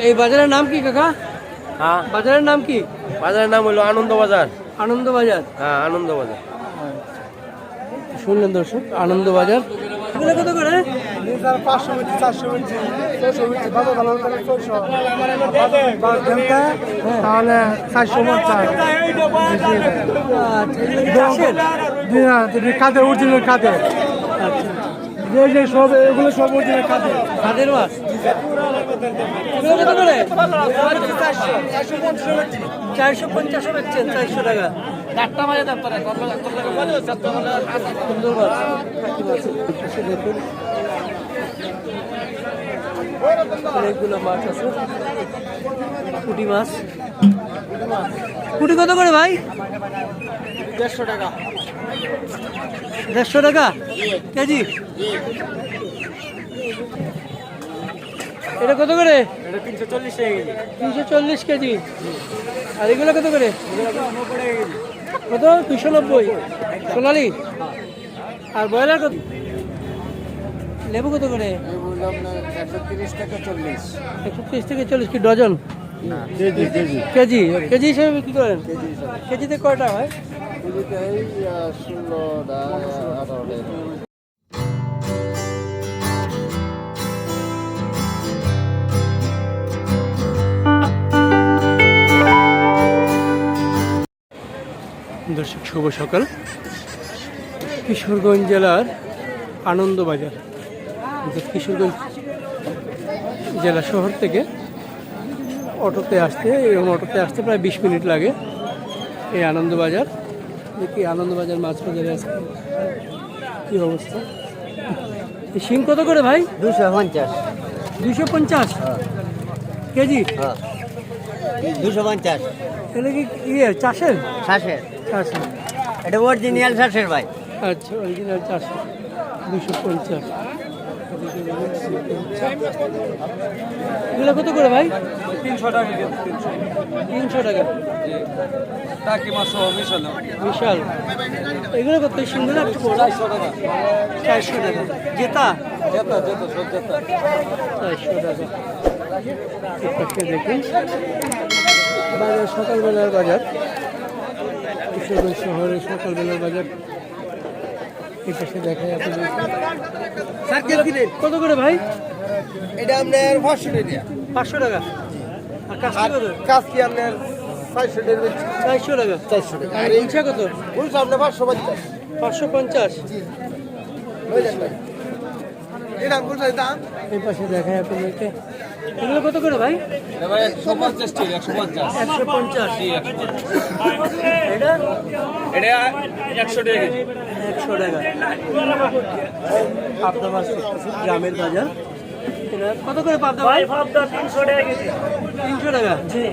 এই বাজারের নাম কি কাকা হ্যাঁ বাজারের নাম কি বাজারের নাম হলো আনন্দ বাজার আনন্দ বাজার হ্যাঁ আনন্দ বাজার শুনলেন দর্শক আনন্দ বাজার এগুলো কত করে পাঁচশো মিনিট চারশো মিনিট ছশো মিনিট ভালো ভালো ছশো তাহলে চারশো পঞ্চাশ আচ্ছা, এগুলো কি চাষের? কাঁধে আচ্ছা যে যে সব এগুলো সব অরিজিনাল কাঁধে হাতের মাছ? চারশো পঞ্চাশও বেচছেন চারশো টাকা। সুন্দর মাছ কাকি মাছ এসে দেখুন অনেকগুলো মাছ আছে। পুঁটি মাছ। পুঁটি কত করে ভাই? দেড়শো টাকা। দেড়শো টাকা? কেজি? এটা কত করে? তিনশো চল্লিশ কেজি। আর এগুলো কত করে? কত? দুশো নব্বই। সোনালি? আর ব্রয়লার কত? লেবু কত করে? একশো তিরিশ টাকা চল্লিশ। একশো তিরিশ থেকে চল্লিশ কি dozen? KG KG. KG KG হিসেবে বিক্রি করেন? কেজিতে কয়টা হয়? দর্শক, শুভ সকাল। কিশোরগঞ্জ জেলার আনন্দবাজার কিশোরগঞ্জ জেলা শহর থেকে অটোতে আসতে, এবং অটোতে আসতে প্রায় বিশ মিনিট লাগে এই আনন্দবাজার। দেখি আনন্দবাজার মাছ বাজারে আছে কী অবস্থা? শিম কত করে ভাই? দুশো পঞ্চাশ। দুশো পঞ্চাশ? কেজি? হ্যাঁ। দুশো পঞ্চাশ। এটা কি ইয়ে চাষের? শ্বাসের চাষের। এটা অরিজিনাল শ্বাসের ভাই। আচ্ছা অরিজিনাল চারশো দুশো পঞ্চাশ। এগুলো কত করে ভাই? তিনশো টাকা তিনশো। তিনশো টাকা। টাকি মাছ মিশাল। বিশাল। এগুলো কত? সিঙ্গুলো একটু বড় টাকা। চারশো টাকা। জেতা? যেতা সব যেতা চারশো টাকা। এপাশে দেখুন বাজার সকালবেলার বাজার। কিশোরগঞ্জ শহরের সকালবেলার বাজার। এই পাশে দেখা যাচ্ছে কত করে ভাই? এটা আপনার পাঁচশো টাকা। পাঁচশো টাকা। কাস্তি কাজ কি আপনার চারশো টাকা চারশো টাকা? চারশো টাকা। আর ইচ্ছা কত? বলছো আপনার পাঁচশো পঞ্চাশ। পাঁচশো পঞ্চাশ? এটা বলছো দাম? এই পাশে আপনাদেরকে। এগুলো কত করে ভাই? একশো পঞ্চাশ। ঠিক একশো পঞ্চাশ। একশো পঞ্চাশ এটা? এটা একশো টাকা একশো টাকা। মাছ গ্রামের বাজার। কত করে পাবদা ভাই? পাবদা তিনশো টাকা কেজি। তিনশো টাকা? জি।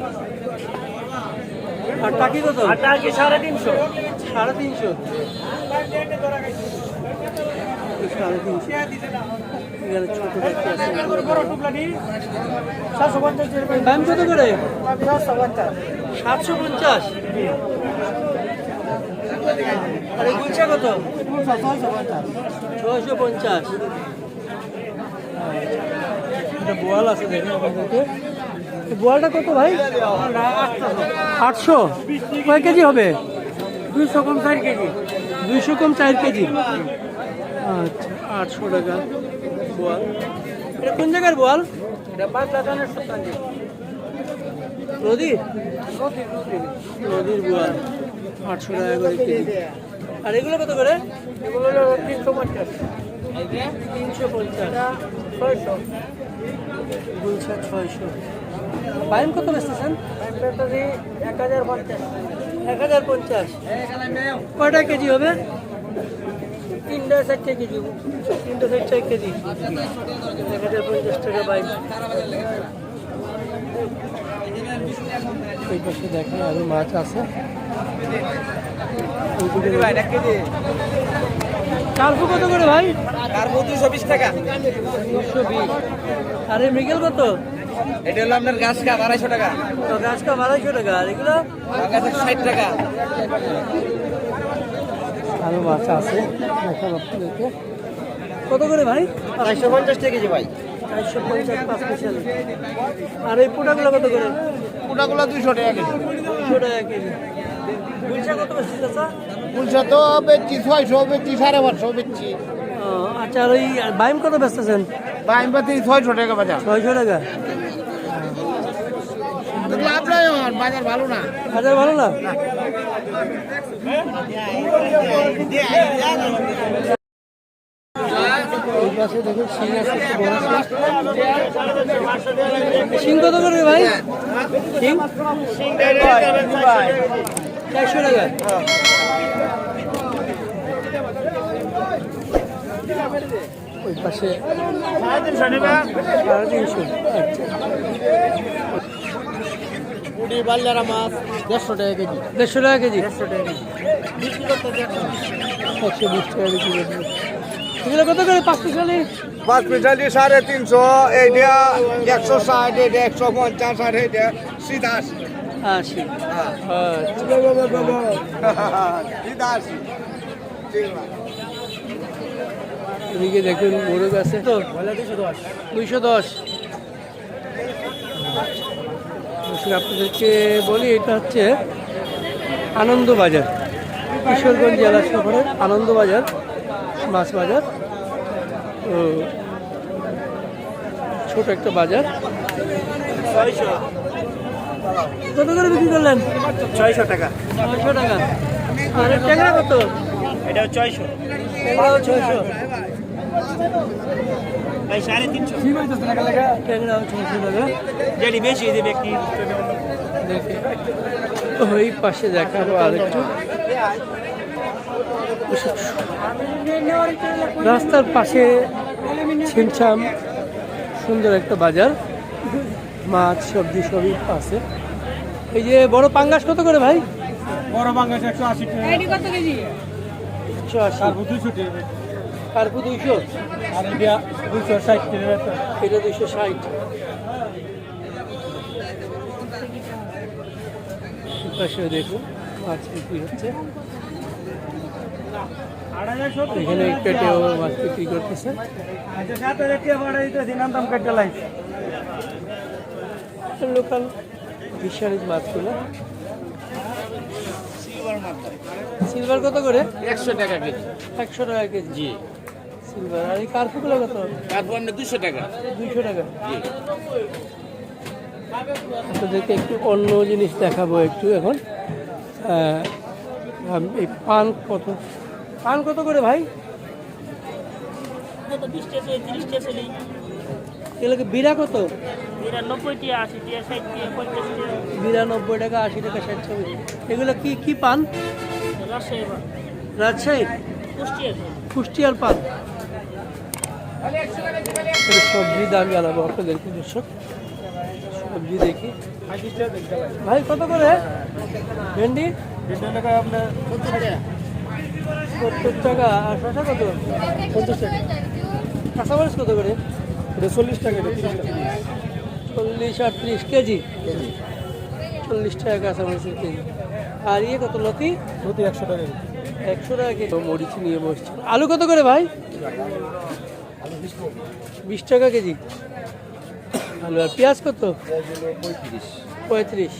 আর টাকি কত? টাকি সাড়ে তিনশো। সাড়ে তিনশো? সাড়ে তিনশো। এখানে ছোট দেখতে আছে। দাম কত করে? সাতশো পঞ্চাশ। আর এই গুলচা কত? ছয়শো পঞ্চাশ। এটা বোয়াল আছে দেখুন আপনাদেরকে। বোয়ালটা কত ভাই? আটশো। কয় কেজি হবে? দুইশো কম চার কেজি। দুইশো কম চার কেজি। আচ্ছা আটশো টাকা বোয়াল। এটা কোন জায়গার বোয়াল? এটা বাগদাদানের নদীর নদীর। বোয়াল। আটশো টাকা করে কেজি। আর এগুলো কত করে? এগুলো তিনশো পঞ্চাশ। তিনশো পঞ্চাশ। ছয়শো। গুলশা ছয়শো। বাইম কত বেচতেছেন এক হাজার পঞ্চাশ এক হাজার পঞ্চাশ। কয়টা কেজি হবে? তিনটা চারটে কেজি তিনটা চারটে কেজি। এক হাজার পঞ্চাশ টাকা বাইম এই পাশে দেখেন আরও মাছ আছে। কালফু কত করে ভাই? আর দুশো বিশ টাকা। দুশো বিশ। আরে মৃগেল কত? এটা হলো আপনার গাছ কাপ আড়াইশো টাকা। তো গাছটা বারোশো টাকা আর এগুলো? গাছের ষাট টাকা। আরও মাছ আছে কত করে ভাই? আড়াইশো পঞ্চাশ টাকা কেজি ভাই। চারশো পঞ্চাশ পাঁচ আর এই পোটাগুলো কত করে? ওটাগুলো দুইশো টাকা কেজি। দুশো টাকা কেজি। গুলশা কত বেশি চাচা? কুলসা তো বেচছি ছয়শো বেচছি সাড়ে পাঁচশো বেচছি। আচ্ছা আর ওই বাইম কত বেচতেছেন বাইমবাতি ছয়শো টাকা বাজার। ছয়শো টাকা? লাভ নাই বাজার ভালো না। বাজার ভালো না? এই পাশে দেখুন শিং আছে শিং। শিং কত করে ভাই? শিং চারশো টাকা। ওই পাশে সাড়ে তিনশো পুটি বাল্যারা মাছ দেড়শো টাকা কেজি। দেড়শো টাকা কেজি? দেড়শো টাকা একশো বিশ টাকা বিক্রি এগুলো কত করে পাঁচ পিসালি পাঁচ পিঠালি সাড়ে তিনশো এইটা একশো ষাট এইটা একশো পঞ্চাশ আর এইটা সিধা আশি। আশি। আচ্ছা। সিধা আশি। এদিকে দেখুন মোরগ আছে তো দুইশো দশ আপনাদেরকে বলি এটা হচ্ছে আনন্দবাজার কিশোরগঞ্জ জেলা শহরের আনন্দবাজার মাছ বাজার। তো ছোট একটা বাজার। কত করে বিক্রি করলেন? ছয়শো টাকা। ছয়শো টাকা। আর ট্যাংরা কত? এটা ছয়শো। ট্যাংরাও ছয়শো। ভাই সাড়ে তিনশো। যেটি বেশি ওই পাশে দেখাবো আরেকটু। রাস্তার পাশে ছিমছাম সুন্দর একটা বাজার। মাছ সবজি সবই আছে। এই যে বড় পাঙ্গাস কত করে ভাই? বড় বাংলা একশো আশি টাকা। একশো আশি। দুশো টাকা। কার্পু দুইশো? আর এটা দুশো ষাট এটা দুইশো ষাট। পাশে দেখুন মাছ বিক্রি হচ্ছে। এখানে কেটেও মাছ বিক্রি করতেছে? লোকাল ফিশারিজ মাছগুলো। সিলভার কত করে? একশো টাকা কেজি। একশো টাকা কেজি। জি। সিলভার। আর এই কার্পুগুলো কত? তারপর দুশো টাকা। দুইশো টাকা। জি। আপনাদেরকে একটু অন্য জিনিস দেখাবো একটু এখন। এই পান কত? পান কত করে ভাই? এগুলোকে বিড়া কত? বিরানব্বই টাকা আশি টাকা ষাট এগুলো কি কি পান? রাজশাহী রাজশাহী? কুষ্টিয়া। কুষ্টিয়ার পান। সবজি দাম জানাব আপনাদেরকে দর্শক। সবজি দেখি। ভাই কত করে? ভেন্ডি? সত্তর টাকা। আর শশা কত? পঞ্চাশ টাকা। কাঁচামরিচ কত করে? এটা চল্লিশ টাকা চল্লিশ আর ত্রিশ কেজি। চল্লিশ টাকা কাঁচামরিচের কেজি। আর ইয়ে কত? লতি? প্রতি একশো টাকা। একশো টাকা কেজি। মরিচ নিয়ে বসছে। আলু কত করে ভাই? বিশ টাকা কেজি। আলু আর পেঁয়াজ কত? পঁয়ত্রিশ। পঁয়ত্রিশ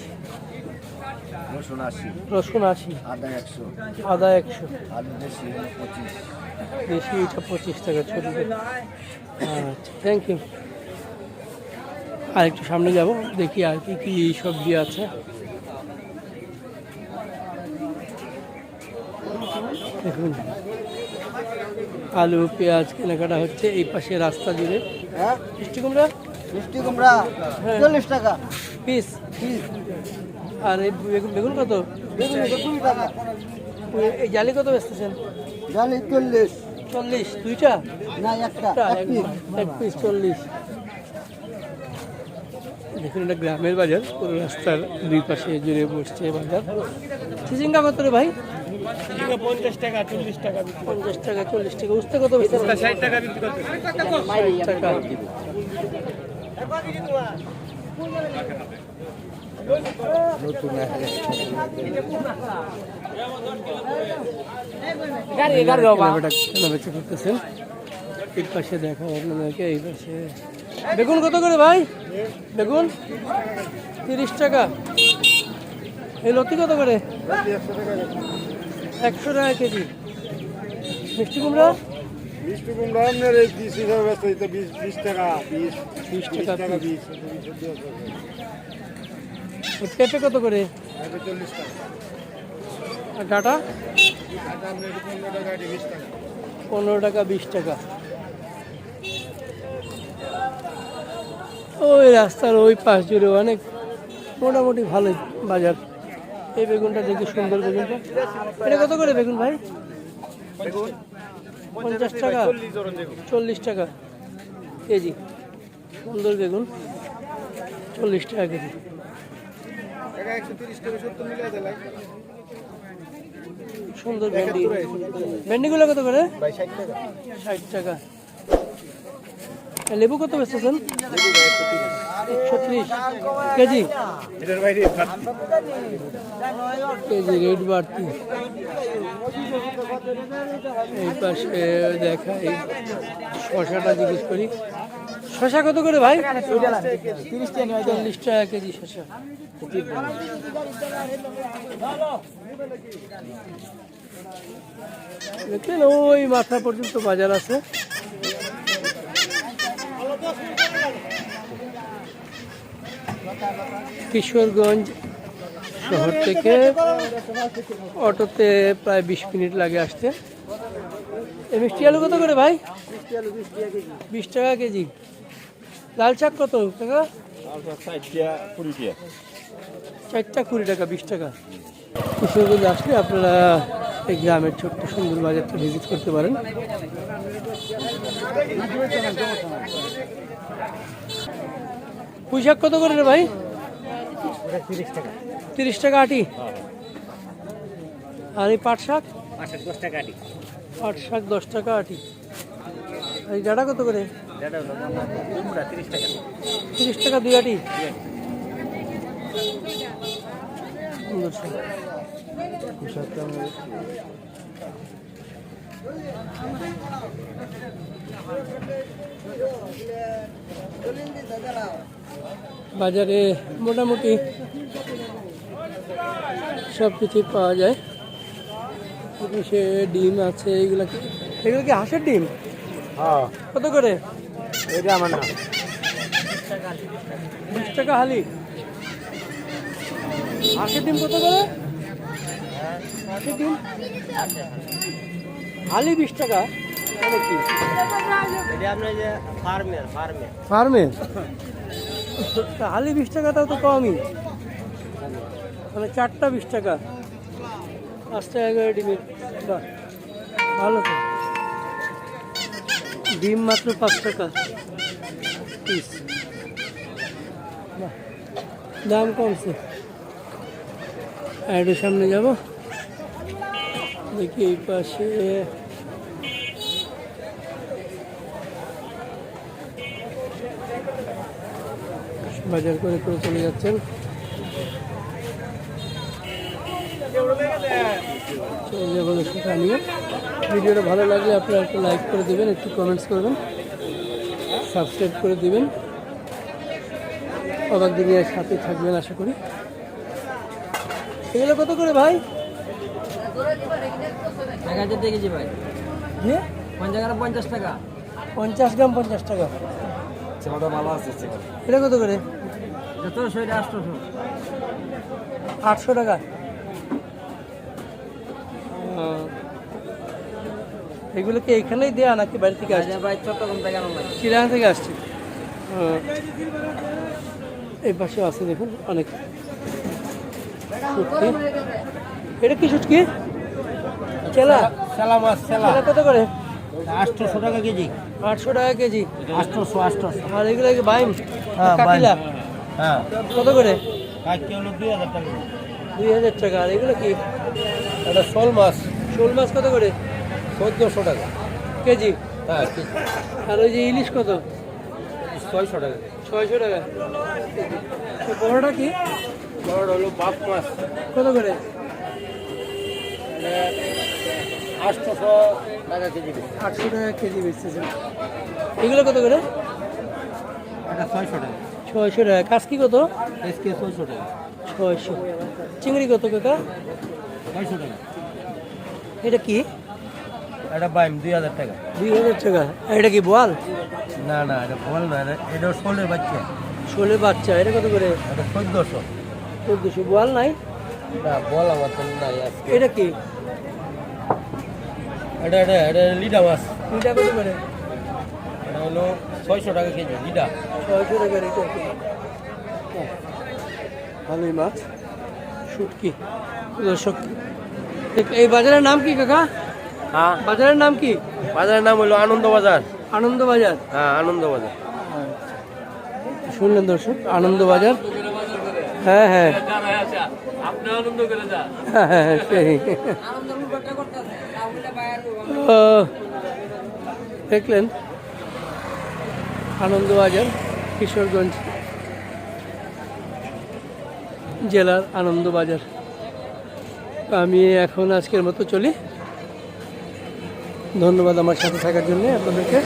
রসুন আশি। রসুন আশি। আদা একশো। আদা একশো। আলু দেশি পঁচিশ। দেশি এটা পঁচিশ টাকা ছোটো আচ্ছা থ্যাংক ইউ আর একটু সামনে যাব দেখি আর কি কি সবজি আছে। দেখুন। আলু পেঁয়াজ কেনাকাটা হচ্ছে এই পাশে রাস্তা জুড়ে হ্যাঁ? মিষ্টি কুমড়া? মিষ্টি কুমড়া হ্যাঁ। চল্লিশ টাকা। পিস? আর এই বেগুন বেগুন কত? বেগুন টাকা। এই জালি কত বেচতেছেন? জালি চল্লিশ। চল্লিশ দুইটা? না একটা একটা, এক পিস। এক পিস চল্লিশ। দেখুন এটা গ্রামের বাজার পুরো রাস্তার দুই পাশে জুড়ে বসছে বাজার। চিচিঙ্গা কত রে ভাই? পঞ্চাশ টাকা চল্লিশ টাকা পঞ্চাশ টাকা চল্লিশ টাকা উঠতে কত ষাট টাকা বিক্রি করতে টাকা কেনাবেচা কেনাবেচা করতেছেন। এই পাশে দেখা আপনাদেরকে এই পাশে। বেগুন কত করে ভাই? বেগুন? তিরিশ টাকা। এই লতি কত করে? একশো টাকা কেজি। মিষ্টি কুমড়া? মিষ্টি কুমড়া আপনার এই বিশ হিসাবে ব্যস্ত বিশ বিশ টাকা বিশ বিশ টাকা টাকা বিশ পেঁপে কত করে? চল্লিশ টাকা। আর ডাটা? পনেরো টাকা বিশ টাকা। ওই রাস্তার ওই পাশ জুড়ে অনেক মোটামুটি ভালো বাজার। এই বেগুনটা দেখি সুন্দর বেগুনটা। এটা কত করে বেগুন ভাই? পঞ্চাশ টাকা? চল্লিশ টাকা কেজি। সুন্দর বেগুন। চল্লিশ টাকা কেজি। সুন্দর ভেন্ডি। ভেন্ডিগুলো কত করে? ষাট টাকা। লেবু কত বেচতেছেন? একশো ত্রিশ কেজি। কেজি এই পাশে দেখা, এই শশাটা জিজ্ঞেস করি। শশা কত করে ভাই? চল্লিশ টাকা কেজি শশা। দেখলেন, ওই মাথা পর্যন্ত বাজার আছে। কিশোরগঞ্জ শহর থেকে অটোতে প্রায় বিশ মিনিট লাগে আসতে। এই মিষ্টি আলু কত করে ভাই? বিশ টাকা কেজি। লাল শাক কত টাকা? চারটা কুড়ি টাকা, বিশ টাকা। কিশোরগঞ্জ আসলে আপনারা এই গ্রামের ছোট্ট সুন্দর বাজারটা ভিজিট করতে পারেন। পুঁই শাক কত করে রে ভাই? তিরিশ টাকা আটি। আর এই পাট শাক? আটি পাট শাক দশ টাকা আটি। এই ডাটা কত করে? তিরিশ টাকা দুই আটি। সুন্দর। বাজারে মোটামুটি সব কিছুই পাওয়া যায়। সে ডিম আছে এগুলো কি? এগুলো কি হাঁসের ডিম? হ্যাঁ। কত করে? এটা আমার না বিশ টাকা হালি। হাঁসের ডিম কত করে? হাঁসের ডিম? হালি বিশ টাকা? মানে ফার্মের ফার্মের ফার্মে তা হালি বিশ টাকা তো কমই। মানে চারটা বিশ টাকা। পাঁচ টাকা করে ডিমের ভালো তো। ডিম মাত্র পাঁচ টাকা পিস দাম কমছে। আর সামনে যাব। দেখি এই পাশে বাজার করে করে চলে যাচ্ছেন। ভিডিওটা ভালো লাগলে আপনারা একটু লাইক করে দেবেন একটু কমেন্টস করবেন সাবস্ক্রাইব করে দিবেন। অবাক দুনিয়ার সাথে থাকবেন আশা করি। এগুলো কত করে ভাই? এক হাজার দেখেছি ভাই। পঞ্চাশ পঞ্চাশ টাকা। পঞ্চাশ গ্রাম পঞ্চাশ টাকা। এটা কত করে? আটশো টাকা। এগুলো কি এখানেই দেয়া নাকি বাড়ি থেকে আসছে? ভাই চট্টগ্রাম থেকে চিড়িয়াখানা থেকে আসছে? এই পাশে আছে দেখুন অনেক শুটকি। এটা কি শুটকি? চেলা? সেলা মাছ চেলা। কত করে? আটশোশো টাকা কেজি। আটশো টাকা কেজি। আটশোশো আটশোশো। আর এগুলো কি বাইম? হ্যাঁ, হ্যাঁ। কত করে? আজকে দুই হাজার টাকা। দুই হাজার টাকা। আর এগুলো কি? এটা শোল মাছ। শোল মাছ কত করে? চোদ্দোশো টাকা। কেজি? হ্যাঁ আর ওই যে ইলিশ কত? ছয়শো টাকা। ছয়শো টাকা। বড়টা কি? বড় হলো বাপ মাছ। কত করে? আটশোশো টাকা কেজি আটশো টাকা কেজি বেচতেছে। এগুলো কত করে? এটা ছয়শো টাকা। ছয়শো টাকা। কাজকি কত? ছয়শো টাকা। ছয়শো। চিংড়ি কত কাকা? ছয়শো টাকা। এটা কি? এটা বাইম দুই হাজার টাকা। দুই হাজার টাকা। এটা কি বোয়াল? না না এটা বল না এটা ষোলের বাচ্চা। ষোলো বাচ্চা। এটা কত করে? এটা চোদ্দোশো। চোদ্দশো। বোয়াল নাই? না বল আমার নাই এটা কি? এটা এটা এটা লিডা মাছ। এটা কত করে? এটা হলো ছয়শো টাকা কেজি লিডা। ছয়শো টাকা রেট আর ভালোই মাছ। শুটকি দর্শক। এই বাজারের নাম কি কাকা? হ্যাঁ। বাজারের নাম কি? বাজারের নাম হলো আনন্দ বাজার আনন্দ বাজার হ্যাঁ আনন্দ বাজার শুনলেন দর্শক আনন্দ বাজার হ্যাঁ। হ্যাঁ হ্যাঁ, হ্যাঁ, হ্যাঁ, কিশোরগঞ্জ জেলার আনন্দবাজার। আমি এখন আজকের মতো চলি। ধন্যবাদ আমার সাথে থাকার জন্য আপনাদেরকে।